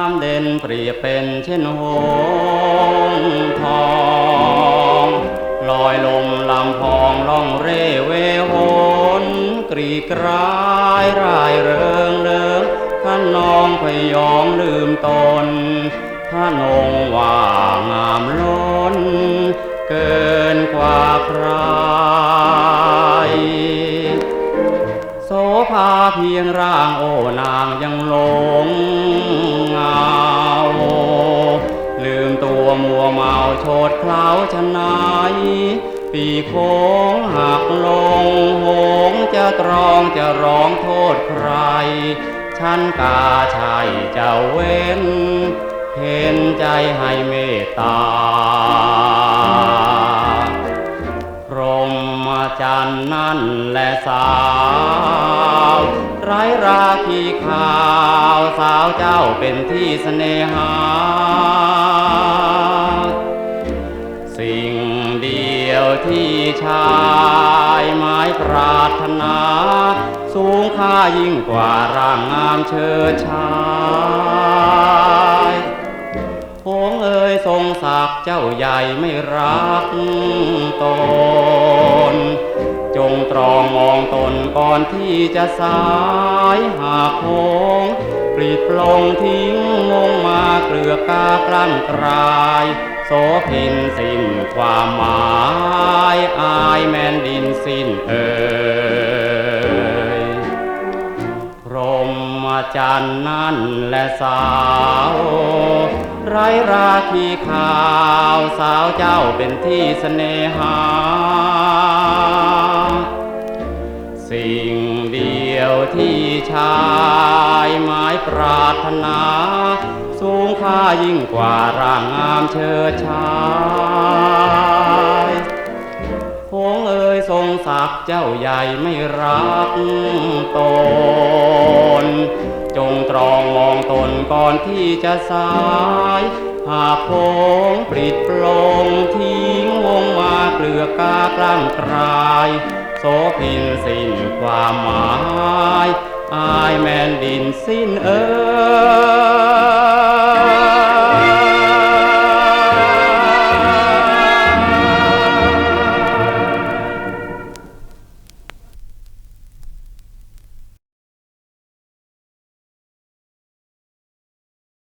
ามเด่นเปรียบเป็นเช่นหงทองลอยลมลำพองล่องเร่เวหนกรีกรายรายเริงเริงท่านนองพยองลืมตนท่านองว่างามล้น เกินกว่าใครโสภาเพียงร่างโอนางยังหลง โชดเคล้าชนายปีโค้งหักลงหงจะตรองจะร้องโทษใคร ฉันกาชัยจะเว้น เห็นใจให้เมตตาพรหมจันทร์นั่นแหละสาวไร้ราคีขาว สาวเจ้าเป็นที่เสน่หา ดียวที่ชายไม้ปรารถนา สูงค่ายิ่งกว่าร่างงามเชิดชายพงเอ่ยทรงศักดิ์เจ้าใหญ่ไม่รักตน จงตรองมองตนก่อนที่จะสายหากโค้งปลีดปลงทิ้งงงมาเกลือกากล้ำกราย โสพินสิ้นความหมายอายแมนดินสิ้นเอ่ยพรมจันทร์นั่นและสาว ไร้ราคีขาวสาวเจ้าเป็นที่เสน่หา สิ่งเดียวที่ชายไม้ปรารถนา สูงค่ายิ่งกว่าร่างงามเชิดชายพงเอ่ยทรงศักดิ์เจ้าใหญ่ไม่รักตน จงตรองมองตนก่อนที่จะสาย หากพงปลิดปลงทิ้งวงมาเกลือกากล้ำกายโสพินสิ้นความหมาย อายแมนดินสิ้นเอ่ย